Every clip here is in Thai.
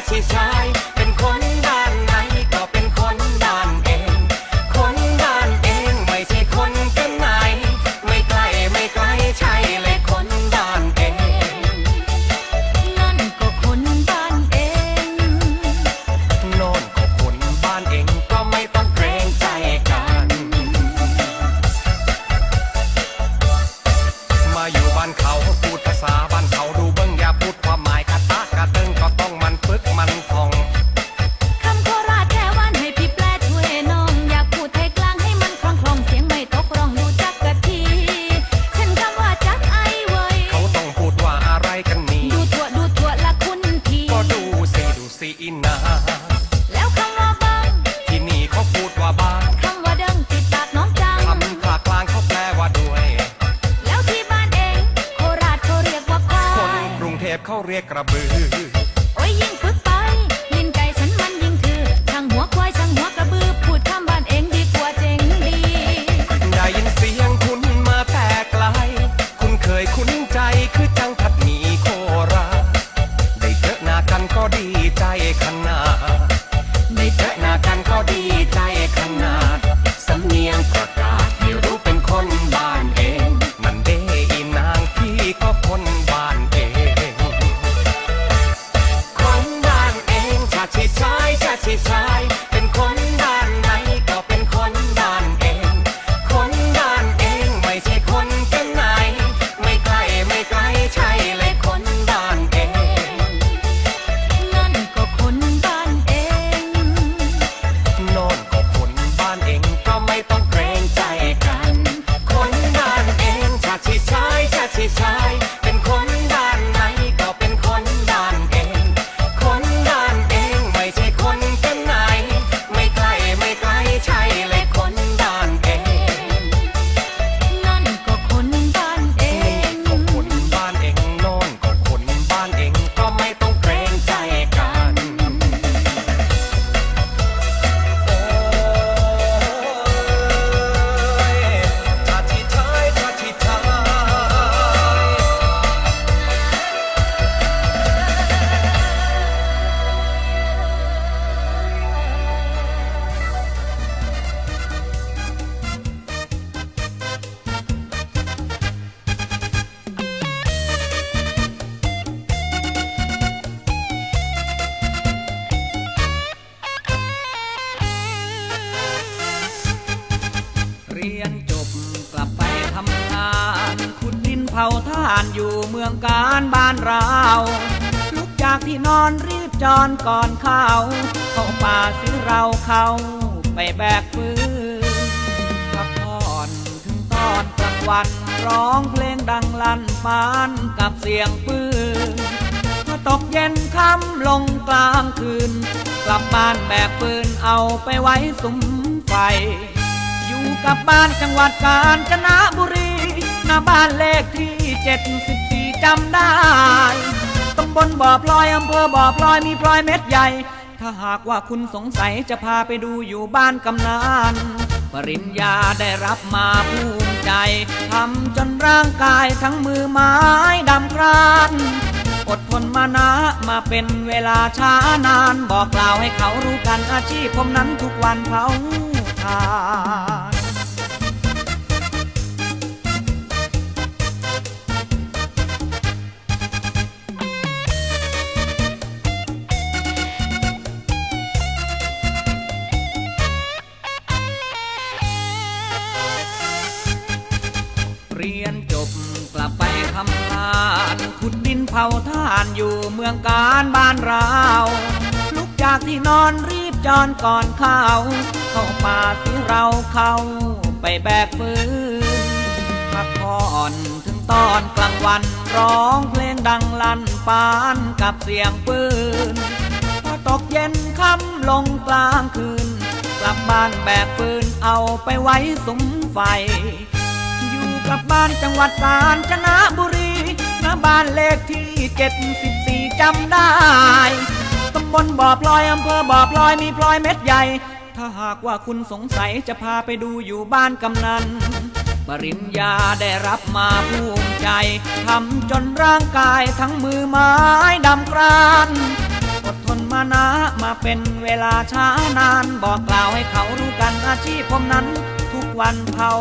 as his time. กระบือโอ้าท่านอยู่เมืองการบ้านเรา ลุกจากที่นอนรีบจอนก่อนเข้า เข้าป่าซื้อเราเข้าไปแบกฟืนพักผ่อนถึงตอนกลางวัน ร้องเพลงดังลั่นปานกับเสียงปืนพอตกเย็นค่ำลงกลางคืน กลับบ้านแบกปืนเอาไปไว้สุมไฟ อยู่กับบ้านจังหวัดกาญจนบุรี หน้าบ้านเลขที่ 74จำได้ตำบลบ่อพลอยอำเภอบ่อพลอยมีพลอยเม็ดใหญ่ ถ้าหากว่าคุณสงสัยจะพาไปดูอยู่บ้านกำนันปริญญาได้รับมาภูมิใจทำจนร่างกายทั้งมือไม้ดำกรานอดทนมานะมาเป็นเวลาช้านาน บอกกล่าวให้เขารู้กันอาชีพผมนั้นทุกวันเผาทาน เผาท่านอยู่เมืองการบ้านเรา ลุกจากที่นอนรีบจอนก่อนเข้าเข้าป่าที่เราเข้าไปแบกฟืนพักผ่อนถึงตอนกลางวันร้องเพลงดังลั่นปานกับเสียงปืนพอตกเย็นค่ำลงกลางคืน กลับบ้านแบกฟืนเอาไปไว้สุมไฟ อยู่กับบ้านจังหวัดกาญจนบุรี ที่จำได้ตำบลบ่อพลอยอำเภอบ่อพลอยมีพลอยเม็ดใหญ่ ถ้าหากว่าคุณสงสัยจะพาไปดูอยู่บ้านกำนัน ปริญญาได้รับมาภูมิใจทำจนร่างกายทั้งมือไม้ดำกรานอดทนมานะมาเป็นเวลาช้านาน บอกกล่าวให้เขารู้กันอาชีพผมนั้น ทุกวันเผา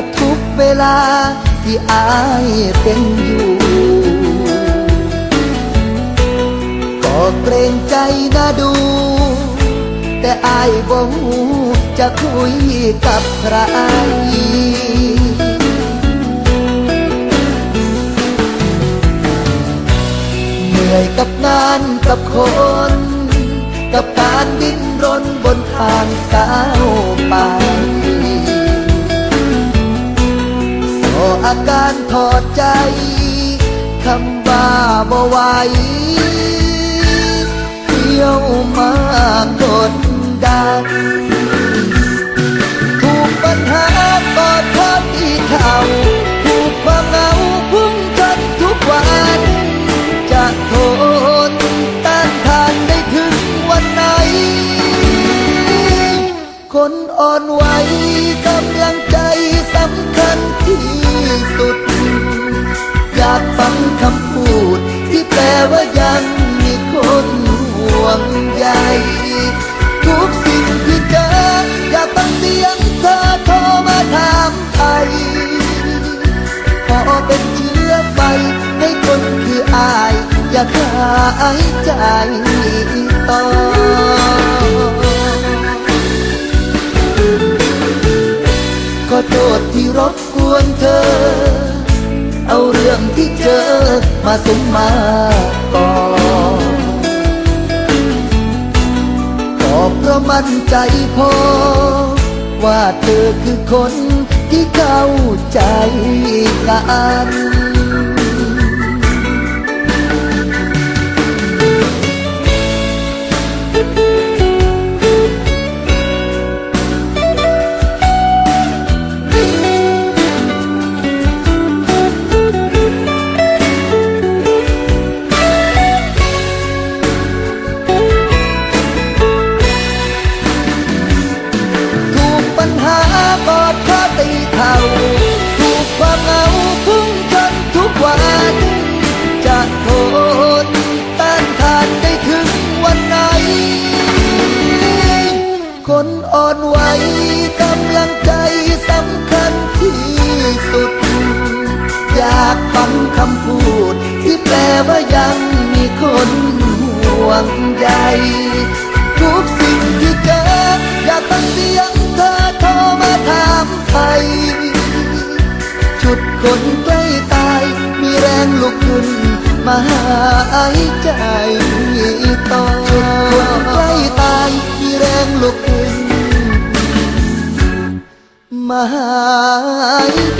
ับทุกเวลาที่อายเป็นอยู่ ก็เกรงใจนะดู แต่อายบ่หูจะคุยกับใครเหนื่อยกับงานกับคน กับการดิ้นรนบนทางก้าวไป อาการถอดใจคำว่าบ่ไหวเที่ยวมากดดันถูกปัญหากอดทอดที่เข่า ว่ายังมีคนห่วงใยทุกสิ่งที่เจออยากฟังเสียงเธอโทรมาถามไทยขอเป็นเชื้อไฟให้คนคืออาย อย่ากหายใจต่อขอโทษที่รบกวนเธอ เอาเรื่องที่เจอมาสมมาก่อขอเพราะมั่นใจพอ ว่าเธอคือคนที่เข้าใจกัน คนใกล้ตาย มีแรงลุกขึ้นมาหายใจต่อคนใกล้ตาย มีแรงลุกขึ้นมาหาย